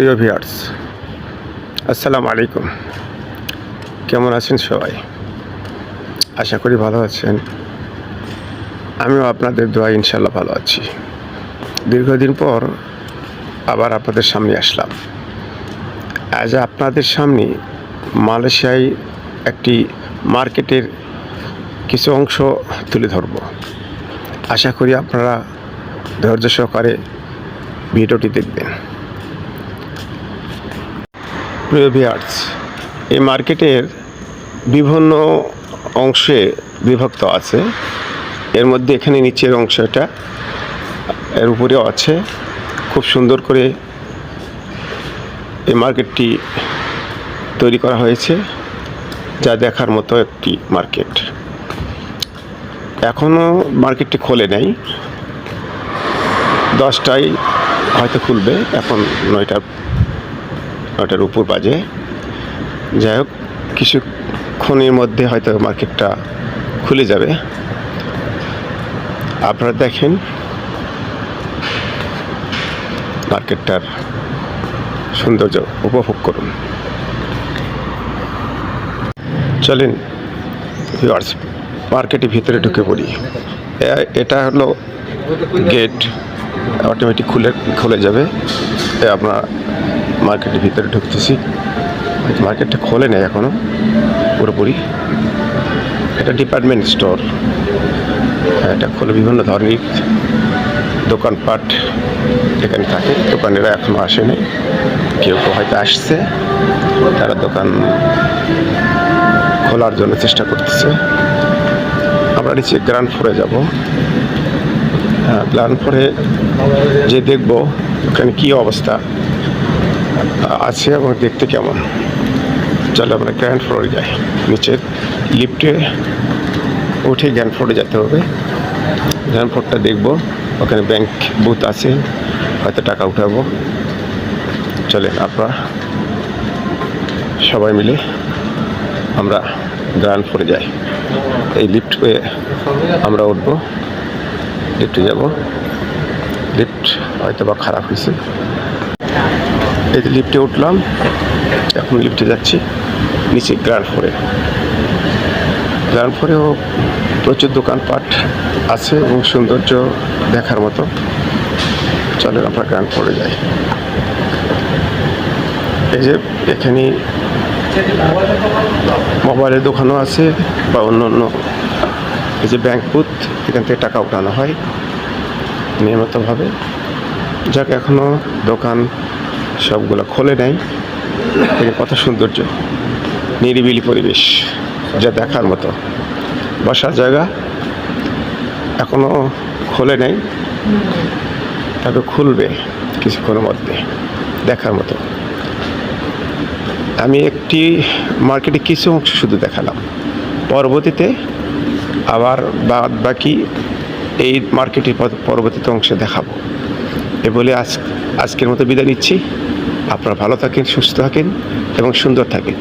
প্রিয় ভিউয়ার্স আসসালামু আলাইকুম। কেমন আছেন সবাই? আশা করি ভালো আছেন। আমিও আপনাদের দোয়া ইনশাল্লাহ ভালো আছি। দীর্ঘদিন পর আবার আপনাদের সামনে আসলাম। আজ আপনাদের সামনে মালয়েশিয়ায় একটি মার্কেটের কিছু অংশ তুলে ধরব। আশা করি আপনারা ধৈর্য সহকারে ভিডিওটি দেখবেন। প্রিয় ভিয়ার্স এই মার্কেটের বিভিন্ন অংশে বিভক্ত আছে। এর মধ্যে এখানে নিচের অংশটা, এর উপরেও আছে। খুব সুন্দর করে এই মার্কেটটি তৈরি করা হয়েছে, যা দেখার মতো একটি মার্কেট এখনও মার্কেটটি খোলে নাই। দশটায় হয়তো খুলবে, এখন নয়টা নয়টার উপর বাজে। যাই হোক কিছুক্ষণের মধ্যে হয়তো মার্কেটটা খুলে যাবে। আপনারা দেখেন মার্কেটটার সৌন্দর্য উপভোগ করুন। চলেন মার্কেটের ভিতরে ঢুকে পড়ি। এটা হলো গেট অটোমেটিক খুলে খুলে যাবে। আমরা মার্কেটের ভিতরে ঢুকতেছি। মার্কেটটা খোলে নেই এখনও, পুরোপুরি। এটা ডিপার্টমেন্ট স্টোর। এটা খোলে বিভিন্ন ধরনের দোকানপাট এখানে থাকে। দোকানেরা এখনও আসেনি কেউ কেউ হয়তো আসছে। তারা দোকান খোলার জন্য চেষ্টা করতেছে। আমরা নিচে গ্রাউন্ড ফ্লোরে যাব। গ্রাউন্ড ফ্লোরে যে দেখব, ওখানে কী অবস্থা? আছে এবং দেখতে কেমন? চলো আমরা গ্র্যান্ড ফ্লোরে যাই। নিচের লিফটে উঠে গ্র্যান্ড ফ্লোরে যেতে হবে। গ্র্যান্ড ফ্লোরটা দেখব। ওখানে ব্যাংক বুথ আছে। হয়তো টাকা উঠাবো। চলেন আপনারা সবাই মিলে আমরা গ্রাউন্ড ফ্লোরে যাই। এই লিফট পেয়ে আমরা উঠবো। লিফটে যাব। লিফট হয়তো বা খারাপ হয়েছে। যে লিফটে উঠলাম, এখন লিফটে যাচ্ছি, নিচে গ্রাউন্ড ফ্লোরে। গ্রাউন্ড ফ্লোরেও প্রচুর দোকানপাট আছে এবং সৌন্দর্য দেখার মতো। চলেন আমরা গ্রাউন্ড ফ্লোরে যাই। এই যে এখানে মোবাইলের দোকানও আছে বা অন্য অন্য। এই যে ব্যাংক বুথ, এখান থেকে টাকা উঠানো হয় নিয়মিতভাবে। যাক এখনও দোকান সবগুলো খোলে নাই এটা কত সৌন্দর্য, নিরিবিলি পরিবেশ যা দেখার মতো। বসার জায়গা এখনও খোলে নাই। তবে খুলবে কিছুক্ষণের মধ্যে, দেখার মতো। আমি একটি মার্কেটে কিছু অংশ শুধু দেখালাম। পরবর্তীতে আবার বাদ বাকি এই মার্কেটের পরবর্তীতে অংশে দেখাবো। এ বলে আজ আজকের মতো বিদায় নিচ্ছি। আপনারা ভালো থাকেন সুস্থ থাকেন এবং সুন্দর থাকেন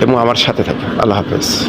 এবং আমার সাথে থাকেন। আল্লাহ হাফেজ।